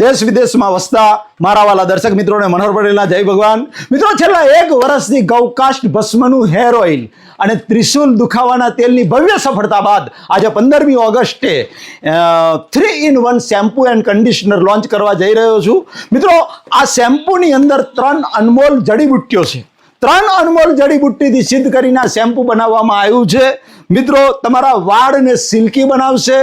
દેશ વિદેશમાં વસતા મારા વાલા દર્શક મિત્રોને મનોહર પટેલના જય ભગવાન. મિત્રો, છેલ્લા એક વર્ષથી ગૌકાષ્ટ ભસ્મનું હેર ઓઇલ અને ત્રિશુલ દુખાવાના તેલની ભવ્ય સફળતા બાદ આજે પંદરમી ઓગસ્ટે three in one shampoo and conditioner launch કરવા જઈ રહ્યો છું. મિત્રો, આ શેમ્પૂની અંદર ત્રણ અનમોલ જડીબુટ્ટીઓ છે. ત્રણ અનમોલ જડીબુટ્ટીથી સિદ્ધ કરીને શેમ્પુ બનાવવામાં આવ્યું છે. મિત્રો, તમારા વાળને સિલ્કી બનાવશે,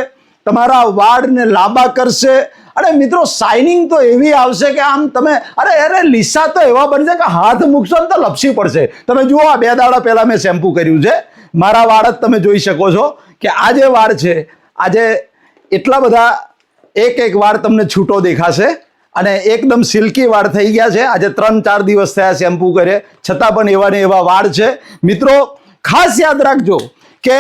તમારા વાળને લાંબા કરશે અને મિત્રો શાઇનિંગ તો એવી આવશે કે આમ તમે, અરે અરે લીસા તો એવા બનશે કે હાથ મૂકશો ને તો લપસી પડશે. તમે જુઓ, આ બે દાડા પહેલાં મેં શેમ્પુ કર્યું છે. મારા વાળ જ તમે જોઈ શકો છો કે આ જે વાળ છે, આજે એટલા બધા એક એક વાળ તમને છૂટો દેખાશે અને એકદમ સિલ્કી વાળ થઈ ગયા છે. આજે ત્રણ ચાર દિવસ થયા શેમ્પુ કરે છતાં પણ એવા ને એવા વાળ છે. મિત્રો, ખાસ યાદ રાખજો કે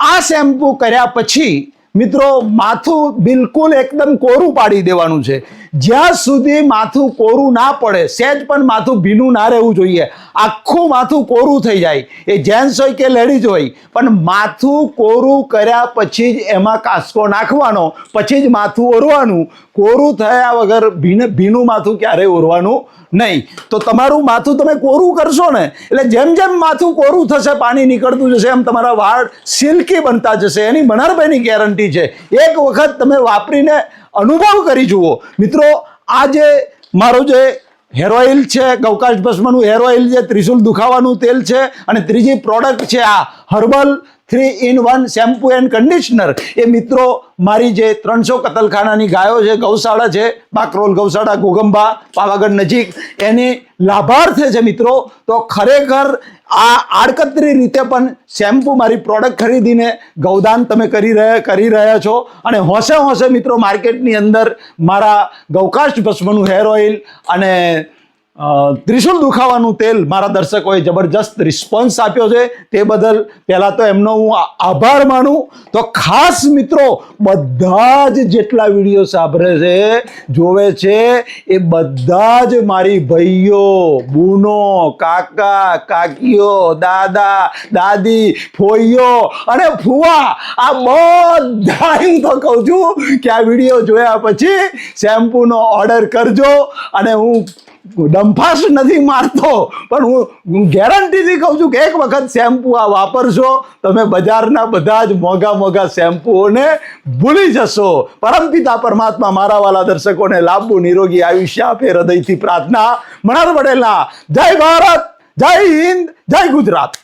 આ શેમ્પુ કર્યા પછી મિત્રો, માથું બિલકુલ એકદમ કોરું પાડી દેવાનું છે. જ્યાં સુધી માથું કોરું ના પડે, સહેજ પણ માથું ભીનું ના રહેવું જોઈએ. આખું માથું કોરું થઈ જાય. એ જેન્ટ્સ હોય કે લેડીઝ હોય, પણ માથું કોરું કર્યા પછી જ એમાં કાસકો નાખવાનો, પછી જ માથું ઓરવાનું. કોરું થયા વગર ભીને, ભીનું માથું ક્યારેય ઓરવાનું નહીં. તો તમારું માથું તમે કોરું કરશો ને, એટલે જેમ જેમ માથું કોરું થશે, પાણી નીકળતું જશે, એમ તમારા વાળ સિલ્કી બનતા જશે. એની મનરભાઈની ગેરંટી છે. એક વખત તમે વાપરીને અનુભવ કરી જુઓ. મિત્રો, આ જે મારો જે હેર ઓઇલ છે, ગૌકાશ ભસ્મનું હેર ઓઇલ જે ત્રિશુલ દુખાવાનું તેલ છે અને ત્રીજી પ્રોડક્ટ છે આ herbal three in one shampoo and conditioner એ મિત્રો, મારી જે ત્રણસો કતલખાનાની ગાયો છે, ગૌશાળા છે, બાકરોલ ગૌશાળા, ગોગંબા, પાવાગઢ નજીક, એની લાભાર્થે છે મિત્રો, તો ખરેખર આ આડકતરી રીતે પણ શેમ્પુ મારી પ્રોડક્ટ ખરીદીને ગૌદાન તમે કરી રહ્યા કરી રહ્યા છો. અને હોંશે હોંશે મિત્રો માર્કેટની અંદર મારા ગૌકાષ્ટ ભસ્મનું હેર ઓઇલ અને ત્રિશુલ દુખાવાનું તેલ મારા દર્શકોએ જબરજસ્ત રિસ્પોન્સ આપ્યો છે. તે બદલ પહેલાં તો એમનો હું આભાર માનું. તો ખાસ મિત્રો, બધા જ જેટલા વીડિયો સાંભળે છે, જોવે છે, એ બધા જ મારી ભાઈઓ, બૂનો, કાકા, કાકીઓ, દાદા, દાદી, ફોઈઓ અને ફુવા, આ બધા હું તો કહું છું કે આ વીડિયો જોયા પછી શેમ્પૂનો ઓર્ડર કરજો અને હું ડંફાસ નથી મારતો. પણ હું હું ગેરંટીથી કહું છું કે એક વખત શેમ્પુ આ વાપરશો તમે બજારના બધા જ મોંઘા મોંઘા શેમ્પૂઓને ભૂલી જશો. પરમપિતા પરમાત્મા મારા વાલા દર્શકોને લાંબુ નિરોગી આયુષ્ય આપે હૃદયથી પ્રાર્થના. મણાર વડેલા જય ભારત, જય હિન્દ, જય ગુજરાત.